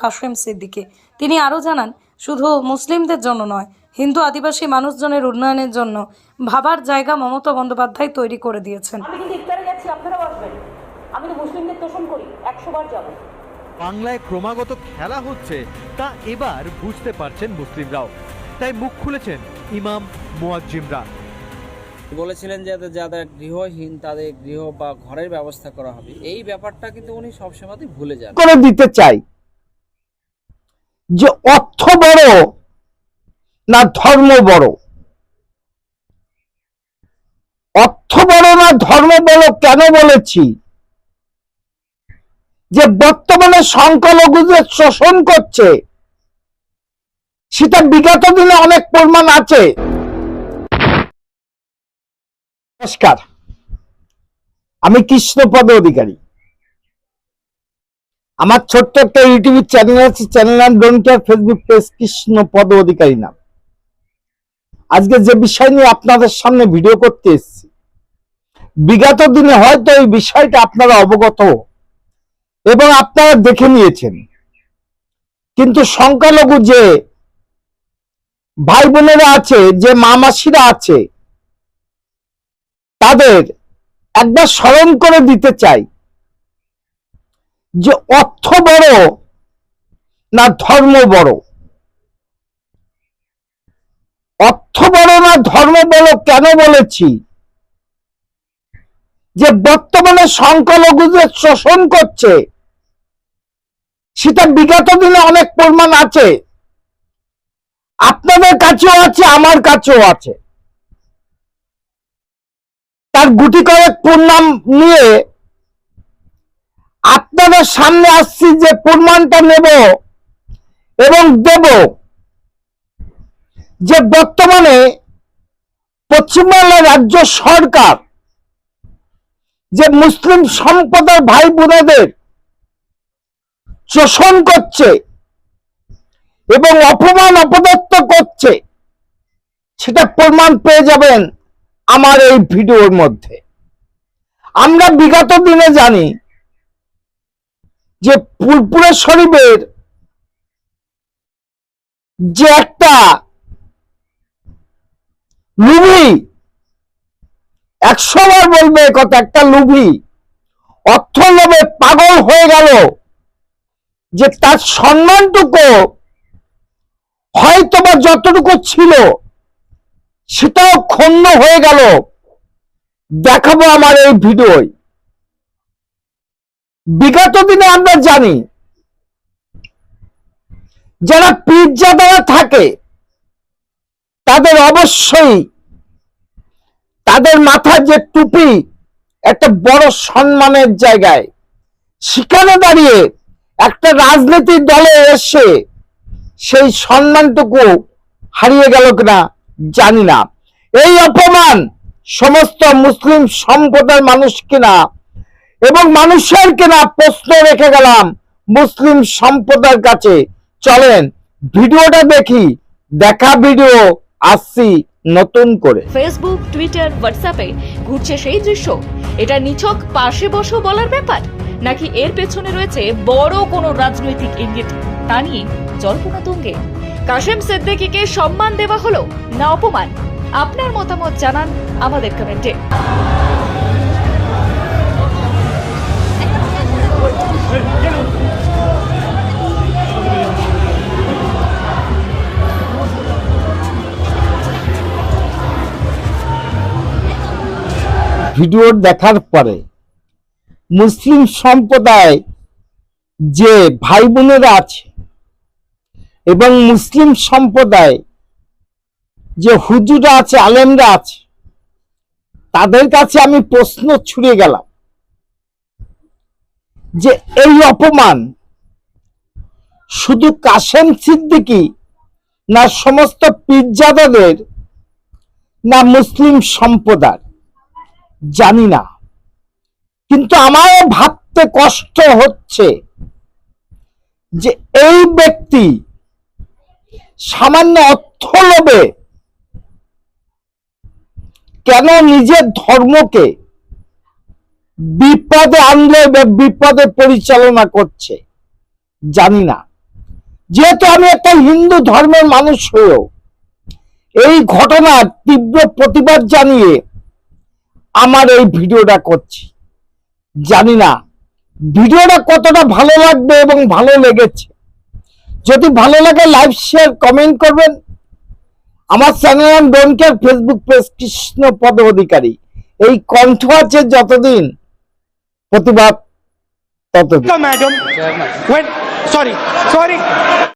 কাশেম সিদ্দিকী। তিনি আরও জানান শুধু মুসলিমদের জন্য নয় হিন্দু আদিবাসী মানুষজনের উন্নয়নের জন্য ভাবার জায়গা মমতা বন্দ্যোপাধ্যায় তৈরি করে দিয়েছেন। আমি কিন্তু ইফতারে যাচ্ছি আপনারাও আসবেন। আমি তো মুসলিমদের তোষণ করি একশো বার যাব। বাংলায় ক্রমাগত খেলা হচ্ছে তা এবার বুঝতে পারছেন মুসলিমরাও। তাই মুখ খুলেছেন ইমাম মুয়াজ্জিমরা। বলেছিলেন যে যাদের গৃহহীন তাদের গৃহ বা ঘরের ব্যবস্থা করা হবে। এই ব্যাপারটা কিন্তু উনি সবসময়তেই ভুলে যান। করে দিতে চাই। যে অর্থ বড় না ধর্ম বড়? অর্থ বড় না ধর্ম বড় কেন বলেছি? যে বর্তমানে সংখ্যালঘুদের শোষণ করছে, সেটা বিগত দিনে অনেক প্রমাণ আছে। নমস্কার। আমি কৃষ্ণপদ অধিকারী। আমার ছোট্ট একটা ইউটিউব চ্যানেল আছে, চ্যানেল নাম don't care Facebook page Krishna Pada Adhikari নাম। আজকে যে বিষয় নিয়ে আপনাদের সামনে ভিডিও করতে এসেছি, বিগত দিনে হয়তো এই বিষয়টা আপনারা অবগত এবং আপনারা দেখে নিয়েছেন। কিন্তু সংখ্যালঘু যে ভাই বোনেরা আছে, যে মামাসিরা আছে, তাদের একবার স্মরণ করে দিতে চাই। যে অর্থ বড় না ধর্ম বড়? অর্থ বড় না ধর্ম বড় কেন বলেছি? যে বর্তমানে সংখ্যালঘুদের শোষণ করছে, সেটা বিগত দিনে অনেক প্রমাণ আছে। আপনাদের কাছেও আছে, আমার কাছেও আছে। তার গুটি কয়েক প্রণাম নিয়ে আপনাদের সামনে আসছি যে প্রমাণটা নেব এবং দেব যে বর্তমানে পশ্চিমবাংলা রাজ্য সরকার যে মুসলিম সম্প্রদায় ভাই বোনেদের শোষণ করছে এবং অপমান অপদত্ত করছে, সেটা প্রমাণ পেয়ে যাবেন আমার এই ভিডিওর মধ্যে। আমরা বিগত দিনে জানি যে ফুলপুরে শরীফের যে একটা লুভি একশো বার বলবে কথা, একটা লুভি অর্থ লোভে পাগল হয়ে গেল যে তার সম্মানটুকু হয়তো বা যতটুকু ছিল সেটাও ক্ষুণ্ণ হয়ে গেল। দেখাবো আমার এই ভিডিওয়। বিগত দিনে আমরা জানি, যারা পিজ্জা দ্বারা থাকে, তাদের অবশ্যই তাদের মাথায় যে টুপি, একটা বড় সম্মানের জায়গায়। সেখানে দাঁড়িয়ে একটা রাজনৈতিক দলে এসে সেই সম্মানটুকু হারিয়ে গেল কিনা জানি না। এই অপমান সমস্ত মুসলিম সম্প্রদায়ের মানুষ কিনা এবং মানুষের কেনা প্রশ্ন রেখে গেলাম মুসলিম সম্প্রদায়ের কাছে। চলেন, ভিডিওটা দেখি, দেখা ভিডিও আসছি নতুন করে। ফেসবুক টুইটার হোয়াটসঅ্যাপে ঘুরছে সেই দৃশ্য। এটা নিছক পাশে বসো বলার ব্যাপার? নাকি এর পেছনে রয়েছে বড় কোনো রাজনৈতিক ইঙ্গিত? তা নিয়ে জল্পনা তুঙ্গে। কাশেম সিদ্দিকীকে সম্মান দেওয়া হলো না অপমান? আপনার মতামত জানান আমাদের কমেন্টে। ভিডিও দেখার পরে মুসলিম সম্প্রদায় যে ভাই বোনেরা আছে এবং মুসলিম সম্প্রদায় যে হুজুরা আছে, আলেমরা আছে, তাদের কাছে আমি প্রশ্ন ছুড়ে গেলাম যে এই অপমান শুধু কাশেম সিদ্দিকি না সমস্ত পিজ্জাদাদের না মুসলিম সম্প্রদায় জানি না। কিন্তু আমারও ভাবতে কষ্ট হচ্ছে যে এই ব্যক্তি সামান্য অর্থ লোভে কেন নিজের ধর্মকে বিপদে আনলে বিপদে পরিচালনা করছে, জানি না। যেহেতু আমি একটা হিন্দু ধর্মের মানুষ হয়েও এই ঘটনার তীব্র প্রতিবাদ জানিয়ে আমার এই ভিডিওটা করছি। জানি না ভিডিওটা কতটা ভালো লাগবে এবং ভালো লেগেছে। যদি ভালো লাগে লাইভ শেয়ার কমেন্ট করবেন। আমার channel care Facebook page Krishna Pada Adhikari. এই কণ্ঠ আছে যতদিন প্রতিবাদ ততদিন। Sorry, sorry.